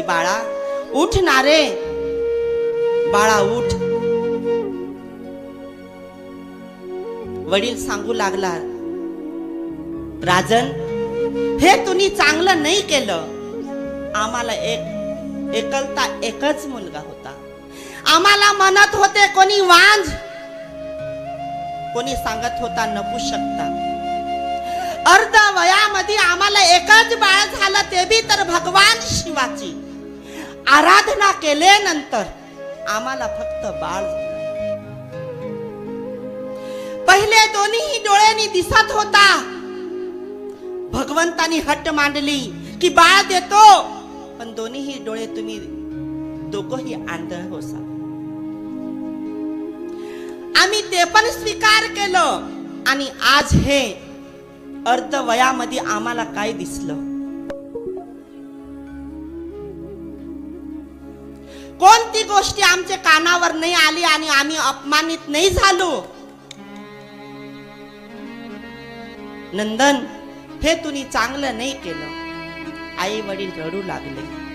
की बाळा उठ ना रे। बाळा उठ। वडील सांगू लागला राजन हे तुम्ही चांगलं नाही केलं. आम्हाला एक एकलता एकच मुलगा होता. आम्हाला म्हणत होते कोणी वांज. कोणी सांगत होता नपू शकता. अर्ध वयामध्ये आम्हाला एकच बाळ झालं ते बी तर भगवान शिवाची आराधना केल्यानंतर आम्हाला फक्त बाळ पहिले दोन्ही डोळ्यांनी दिसत होता. भगवंतानी हट्ट मांडली की बाळ देतो. पण दोन्ही डोळे तुम्ही दोघंही आंधळ होसा आम्ही ते पण स्वीकार केलं आणि आज हे अर्ध वयामध्ये आम्हाला काय दिसलं? कोणती गोष्टी आमच्या कानावर नाही आली आणि आम्ही अपमानित नाही झालो? नंदन हे तुम्ही चांगलं नाही केलं. आई वडील रडू लागले.